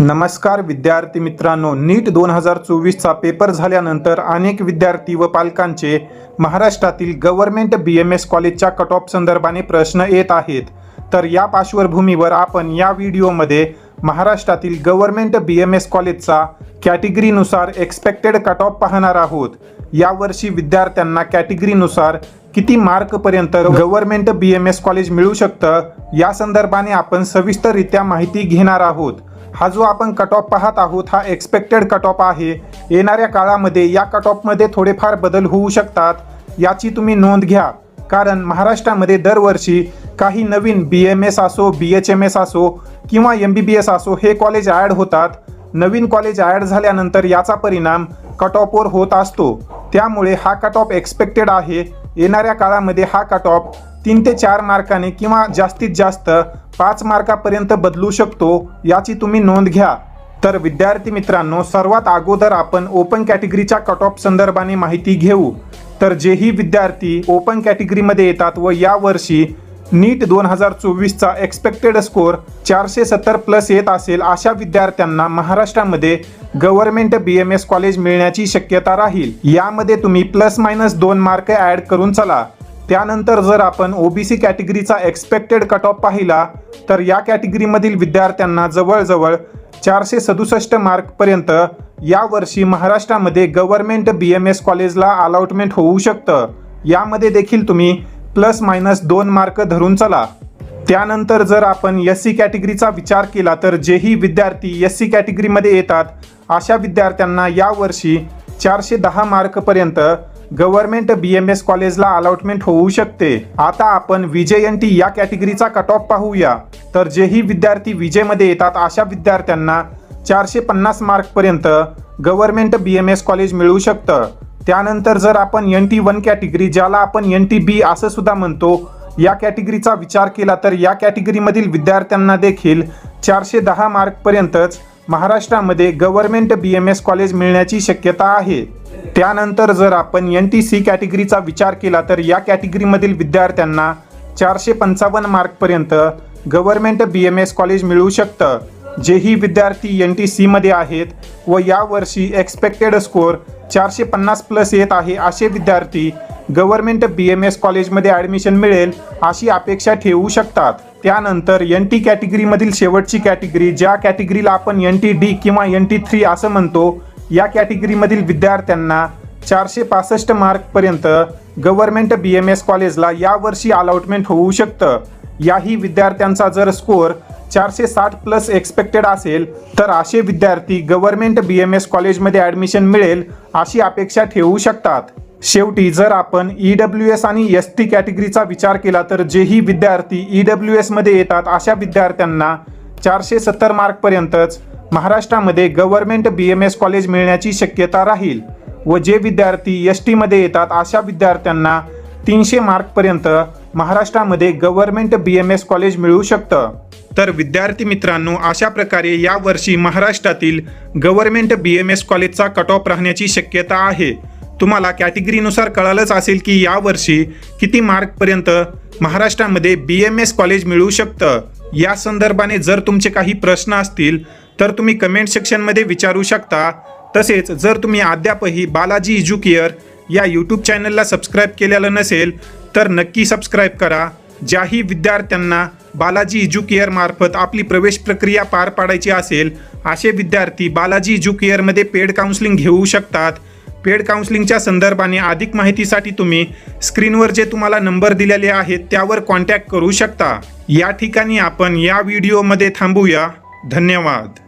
नमस्कार विद्यार्थी मित्रांनो नीट दोन हजार चोवीसचा पेपर झाल्यानंतर अनेक विद्यार्थी व पालकांचे महाराष्ट्रातील गव्हर्नमेंट बी एम एस कॉलेजच्या कट ऑफ संदर्भाने प्रश्न येत आहेत. तर या पार्श्वभूमीवर आपण या व्हिडिओमध्ये महाराष्ट्रातील गव्हर्नमेंट बी एम एस कॉलेजचा कॅटेगरीनुसार एक्सपेक्टेड कट ऑफ पाहणार आहोत. यावर्षी विद्यार्थ्यांना कॅटेगरीनुसार किती मार्कपर्यंत government B M S college मिळू शकतं या संदर्भाने आपण सविस्तररित्या माहिती घेणार आहोत. हा जो आपण कट ऑफ पाहत आहोत हा एक्सपेक्टेड कट ऑफ आहे. येणाऱ्या काळामध्ये या कट ऑफमध्ये थोडेफार बदल होऊ शकतात याची तुम्ही नोंद घ्या. कारण महाराष्ट्रामध्ये दरवर्षी काही नवीन बी एम एस असो बी एच एम एस असो किंवा एम बी बी एस असो हे कॉलेज ॲड होतात. नवीन कॉलेज ॲड झाल्यानंतर याचा परिणाम कट ऑफवर होत असतो. त्यामुळे हा कट ऑफ एक्सपेक्टेड आहे. येणाऱ्या काळामध्ये हा कट ऑफ तीन ते चार मार्काने किंवा जास्तीत जास्त पाच मार्कापर्यंत बदलू शकतो याची तुम्ही नोंद घ्या. तर विद्यार्थी मित्रांनो सर्वात अगोदर आपण ओपन कॅटेगरीच्या कट ऑफ संदर्भाने माहिती घेऊ. तर जेही विद्यार्थी ओपन कॅटेगरीमध्ये येतात व यावर्षी नीट दोन हजार चोवीसचा एक्सपेक्टेड स्कोर चारशे सत्तर प्लस येत असेल अशा विद्यार्थ्यांना महाराष्ट्रामध्ये government B M S college मिळण्याची शक्यता राहील. यामध्ये तुम्ही प्लस मायनस दोन मार्क ॲड करून चला. त्यानंतर जर आपण ओबीसी कॅटेगरीचा एक्सपेक्टेड कट ऑफ पाहिला तर या कॅटेगरीमधील विद्यार्थ्यांना जवळजवळ चारशे सदुसष्ट मार्कपर्यंत यावर्षी महाराष्ट्रामध्ये गव्हर्नमेंट बी एम एस कॉलेजला अलॉटमेंट होऊ शकतं. यामध्ये देखील तुम्ही प्लस मायनस दोन मार्क धरून चला. त्यानंतर जर आपण एस सी कॅटेगरीचा विचार केला तर जेही विद्यार्थी एस सी कॅटेगरीमध्ये येतात अशा विद्यार्थ्यांना यावर्षी चारशे दहा मार्कपर्यंत गव्हर्नमेंट बी एम एस कॉलेजला अलॉटमेंट होऊ शकते. आता आपण विजय एन टी या कॅटेगरीचा कट ऑफ पाहूया. तर जेही विद्यार्थी विजयमध्ये येतात अशा विद्यार्थ्यांना चारशे पन्नास मार्कपर्यंत government B M S college मिळू शकतं. त्यानंतर जर आपण एन टी वन कॅटेगरी ज्याला आपण एन टी बी असं सुद्धा म्हणतो या कॅटेगरीचा विचार केला तर या कॅटेगरीमधील विद्यार्थ्यांना देखील चारशे दहा मार्कपर्यंतच महाराष्ट्रामध्ये government B M S college मिळण्याची शक्यता आहे. त्यानंतर जर आपण एन टी सी कॅटेगरीचा विचार केला तर या कॅटेगरीमधील विद्यार्थ्यांना चारशे पंचावन्न मार्कपर्यंत government B M S college मिळू शकतं जेही विद्यार्थी एन टी सीमध्ये आहेत व यावर्षी एक्सपेक्टेड स्कोर चारशे पन्नास प्लस येत आहे असे विद्यार्थी गव्हर्नमेंट बी एम एस कॉलेजमध्ये ॲडमिशन मिळेल अशी अपेक्षा ठेवू शकतात. त्यानंतर एन टी कॅटेगरीमधील शेवटची कॅटेगरी ज्या कॅटेगरीला आपण एन टी डी किंवा एन टी थ्री असं म्हणतो या कॅटेगरीमधील विद्यार्थ्यांना चारशे पासष्ट मार्कपर्यंत गव्हर्नमेंट बी एम एस कॉलेजला यावर्षी अलॉटमेंट होऊ शकतं. याही विद्यार्थ्यांचा जर स्कोअर चारशे साठ प्लस एक्सपेक्टेड असेल तर असे विद्यार्थी गव्हर्नमेंट बी एम एस कॉलेजमध्ये ॲडमिशन मिळेल अशी अपेक्षा ठेवू शकतात. शेवटी जर आपण ई डब्ल्यू एस आणि एस टी कॅटेगरीचा विचार केला तर जेही विद्यार्थी ई डब्ल्यू एसमध्ये येतात अशा विद्यार्थ्यांना चारशे सत्तर मार्कपर्यंतच महाराष्ट्रामध्ये government B M S college मिळण्याची शक्यता राहील व जे विद्यार्थी एस टीमध्ये येतात अशा विद्यार्थ्यांना तीनशे मार्कपर्यंत महाराष्ट्रामध्ये government B M S college मिळू शकतं. तर विद्यार्थी मित्रांनो अशा प्रकारे यावर्षी महाराष्ट्रातील गव्हर्नमेंट बी एम एस कॉलेजचा कट ऑफ राहण्याची शक्यता आहे. तुम्हाला कॅटेगरीनुसार कळालंच असेल की यावर्षी किती मार्कपर्यंत महाराष्ट्रामध्ये बी एम एस कॉलेज मिळू शकतं. या संदर्भाने जर तुमचे काही प्रश्न असतील तर तुम्ही कमेंट सेक्शनमध्ये विचारू शकता. तसेच जर तुम्ही अद्यापही बालाजी इज्युकेअर या यूट्यूब चॅनलला सबस्क्राईब केलेलं नसेल तर नक्की सबस्क्राईब करा. ज्याही विद्यार्थ्यांना बालाजी इज्युकेअर मार्फत आपली प्रवेश प्रक्रिया पार पाडायची असेल असे विद्यार्थी बालाजी इज्युकेअरमध्ये पेड काउन्सिलिंग घेऊ शकतात. पेड काउन्सिलिंगच्या संदर्भाने अधिक माहितीसाठी तुम्ही स्क्रीनवर जे तुम्हाला नंबर दिलेले आहेत त्यावर कॉन्टॅक्ट करू शकता. या ठिकाणी आपण या व्हिडिओमध्ये थांबूया. धन्यवाद.